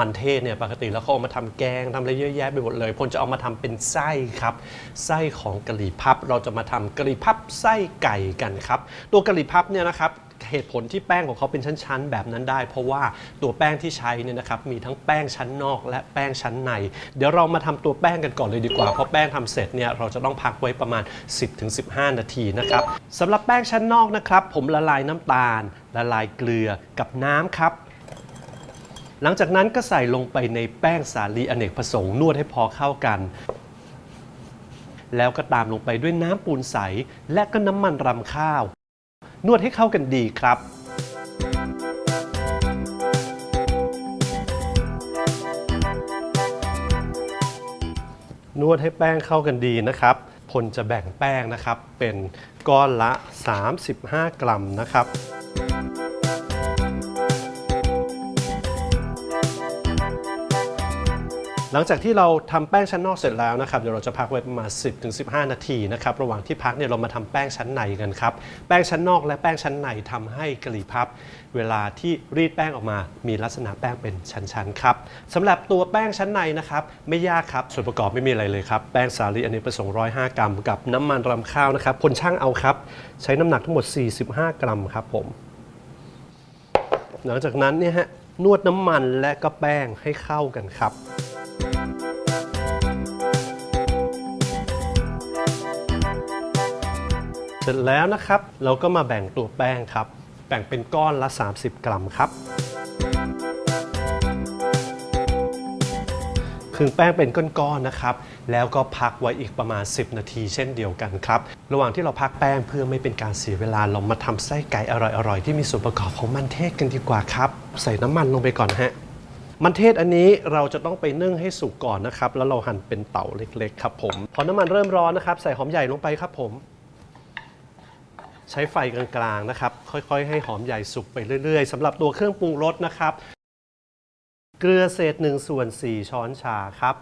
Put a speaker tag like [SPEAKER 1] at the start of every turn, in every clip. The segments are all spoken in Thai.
[SPEAKER 1] มันเทศเนี่ยปกติแล้วเขาเอามาทำแกงทำอะไรเยอะแยะไปหมดเลยพลจะเอามาทำเป็นไส้ครับ ไส้ของกะหรี่พับ เราจะมาทำกะหรี่พับไส้ไก่กันครับ ตัวกะหรี่พับเนี่ยนะครับเหตุผลที่แป้งของเขาเป็นชั้นๆ แบบนั้นได้ เพราะว่าตัวแป้งที่ใช้เนี่ยนะครับมีทั้งแป้งชั้นนอกและแป้งชั้นใน เดี๋ยวเรามาทำตัวแป้งกันก่อนเลยดีกว่าเพราะแป้งทำเสร็จเนี่ยเราจะต้องพักไว้ประมาณ 10-15 นาทีนะครับสำหรับแป้งชั้นนอกนะครับผมละลายน้ำตาลละลายเกลือกับน้ำครับ หลังจากนั้นก็ใส่ลงไปในแป้งสาลีอเนกประสงค์นวดให้พอเข้ากัน แล้วก็ตามลงไปด้วยน้ำปูนใส และก็น้ำมันรำข้าว นวดให้เข้ากันดีครับนวดให้แป้งเข้ากันดีนะครับ พลจะแบ่งแป้งนะครับเป็นก้อนละ 35 กรัมนะครับ หลังจากที่เราทำแป้งชั้นนอกเสร็จแล้วนะครับเดี๋ยวเราจะพักไว้ประมาณ 10-15 นาทีนะครับระหว่างที่พักเนี่ยเรามาทำแป้งชั้นในกันครับแป้งชั้นนอกและแป้งชั้นในทำให้กะหรี่พับ เวลาที่รีดแป้งออกมา มีลักษณะแป้งเป็นชั้นๆครับสำหรับตัวแป้งชั้นในนะครับไม่ยากครับส่วนประกอบไม่มีอะไรเลยครับแป้งสาลีอเนกประสงค์105 กรัม กับน้ำมันรำข้าวนะครับคนช่างเอาครับ ใช้น้ำหนักทั้งหมด 45 กรัมครับผม หลังจากนั้นเนี่ยฮะนวดน้ำมันและก็แป้งให้เข้ากันครับ ร็จแล้วนะครับ เราก็มาแบ่งตัวแป้งครับ แบ่งเป็นก้อนละ 30 กรัมครับครึ่งแป้งเป็นก้อนๆนะครับ แล้วก็พักไว้อีกประมาณ 10 นาทีเช่นเดียวกันครับ ระหว่างที่เราพักแป้งเพื่อไม่เป็นการเสียเวลาเรามาทำไส้ไก่อร่อยๆ ที่มีส่วนประกอบของมันเทศกันดีกว่าครับ ใส่น้ำมันลงไปก่อนฮะ มันเทศอันนี้เราจะต้องไปนึ่งให้สุกก่อนนะครับ แล้วเราหั่นเป็นเต่าเล็กๆ ครับผม พอน้ำมันเริ่มร้อนนะครับ ใส่หอมใหญ่ลงไปครับผม ใช้ไฟกลางๆนะครับ ค่อยๆ ให้หอมใหญ่สุกไปเรื่อยๆสำหรับตัวเครื่องปรุงรสนะครับ เกลือเศษ1ส่วน4ช้อนชาครับ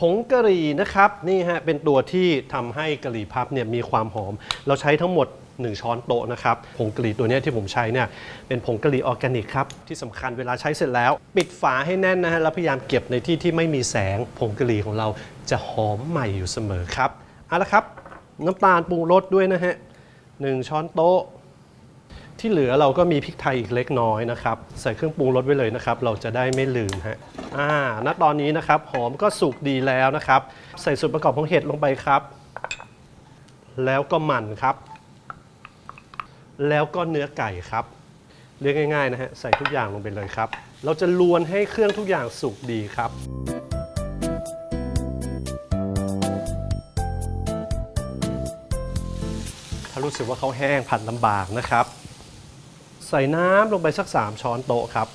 [SPEAKER 1] ผงกะหรี่นะครับนี่ฮะเป็นตัวที่ทำให้กะหรี่พับเนี่ยมีความหอม เราใช้ทั้งหมด 1 ช้อนโต๊ะนะครับผงกะหรี่ตัวนี้ที่ผมใช้เนี่ยเป็นผงกะหรี่ออร์แกนิกครับที่สำคัญเวลาใช้เสร็จแล้ว ปิดฝาให้แน่นนะฮะแล้วพยายามเก็บในที่ที่ไม่มีแสงผงกะหรี่ของเราจะหอมใหม่อยู่เสมอครับเอาละครับ น้ำตาลปรุงรสด้วยนะฮะ หนึ่งช้อนโต๊ะ ที่เหลือเราก็มีพริกไทยอีกเล็กน้อยนะครับ ใส่เครื่องปรุงรสไว้เลยนะครับ เราจะได้ไม่ลืมฮะอ่าณตอนนี้นะครับ หอมก็สุกดีแล้วนะครับ ใส่ส่วนประกอบของเห็ดลงไปครับ แล้วก็มันครับ แล้วก็เนื้อไก่ครับเรียกง่ายๆนะฮะใส่ทุกอย่างลงไปเลยครับ เราจะลวนให้เครื่องทุกอย่างสุกดีครับ รู้สึกว่าเขาแห้งผัดลำบากนะครับ ใส่น้ำลงไปสัก 3 ช้อนโต๊ะครับ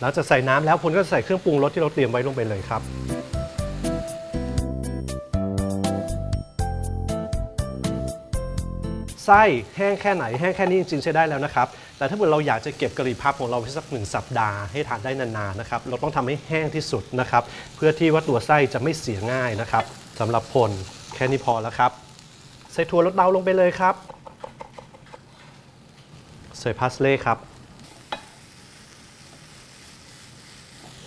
[SPEAKER 1] หลังจากใส่น้ำแล้วพลก็ใส่เครื่องปรุงรสที่เราเตรียมไว้ลงไปเลยครับไส้แห้งแค่ไหนแห้งแค่นี้จริงๆใช้ได้แล้วนะครับ แต่ถ้าเกิดเราอยากจะเก็บกะหรี่พับของเราไว้สักหนึ่งสัปดาห์ให้ทานได้นานๆนะครับ เราต้องทำให้แห้งที่สุดนะครับ เพื่อที่ว่าตัวไส้จะไม่เสียง่ายนะครับสำหรับพล แค่นี้พอแล้วครับ ใส่ถั่วลดเดาลงไปเลยครับ ใส่พาสเล่ครับ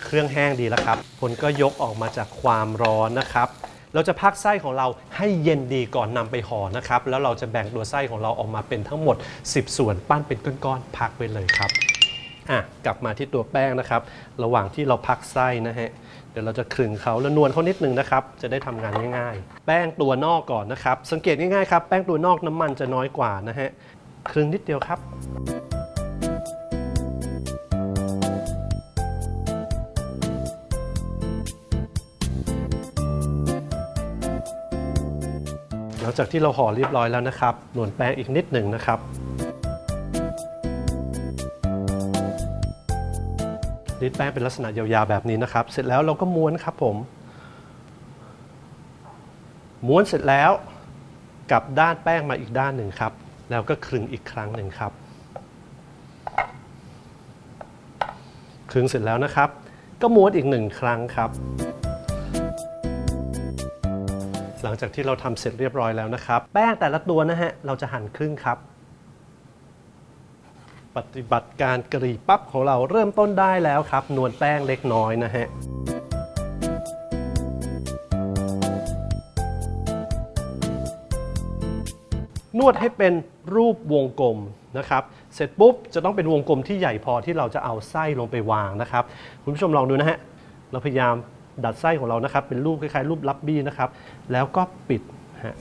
[SPEAKER 1] เครื่องแห้งดีแล้วครับผลก็ยกออกมาจากความร้อนนะครับ เราจะพักไส้ของเราให้เย็นดีก่อนนำไปห่อนะครับ แล้วเราจะแบ่งตัวไส้ของเราออกมาเป็นทั้งหมด 10 ส่วนปั้นเป็นก้อนๆพักไว้เลยครับ อะกลับมาที่ตัวแป้งนะครับ ระหว่างที่เราพักไส้นะฮะเดี๋ยวเราจะคลึงเขาแล้วนวลเขานิดนึงนะครับ จะได้ทำงานง่ายๆ แป้งตัวนอกก่อนนะครับ สังเกตง่ายๆครับ แป้งตัวนอกน้ำมันจะน้อยกว่านะฮะคลึงนิดเดียวครับ หลังจากที่เราห่อเรียบร้อยแล้วนะครับ นวลแป้งอีกนิดหนึ่งนะครับ รีดแป้งเป็นลักษณะยาวๆแบบนี้นะครับ เสร็จแล้วเราก็ม้วนครับผม ม้วนเสร็จแล้วกลับด้านแป้งมาอีกด้านหนึ่งครับ แล้วก็คลึงอีกครั้งหนึ่งครับ คลึงเสร็จแล้วนะครับ ก็ม้วนอีกหนึ่งครั้งครับ หลังจากที่เราทำเสร็จเรียบร้อยแล้วนะครับ แป้งแต่ละตัวนะฮะเราจะหั่นครึ่งครับ ปฏิบัติการกะหรี่ปั๊บของเราเริ่มต้นได้แล้วครับ นวลแป้งเล็กน้อยนะฮะนวดให้เป็นรูปวงกลมนะครับ เสร็จปุ๊บจะต้องเป็นวงกลมที่ใหญ่พอที่เราจะเอาไส้ลงไปวางนะครับ คุณผู้ชมลองดูนะฮะ เราพยายามดัดไส้ของเรานะครับ เป็นรูปคล้ายๆ รูปลับบี้นะครับ แล้วก็ปิดฮะ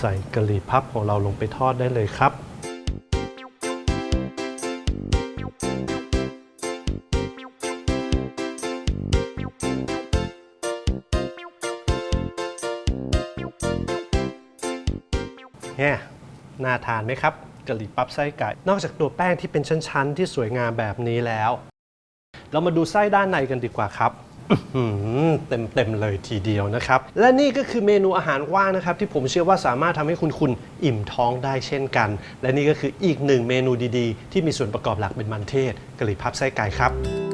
[SPEAKER 1] ใส่กะหรี่พับของเราลงไปทอดได้เลยครับแง่ยน่าทานไหมครับกะหรี่ปั๊บไส้ไก่ นอกจากตัวแป้งที่เป็นชั้น ๆ ที่สวยงามแบบนี้แล้ว เรามาดูไส้ด้านในกันดีกว่าครับ เต็มเต็มๆเลยทีเดียวนะครับ และนี่ก็คือเมนูอาหารว่างนะครับ ที่ผมเชื่อว่าสามารถทำให้คุณคุณอิ่มท้องได้เช่นกัน และนี่ก็คืออีกหนึ่งเมนูดีๆ ที่มีส่วนประกอบหลักเป็นมันเทศกะหรี่พับไส้ไก่ครับ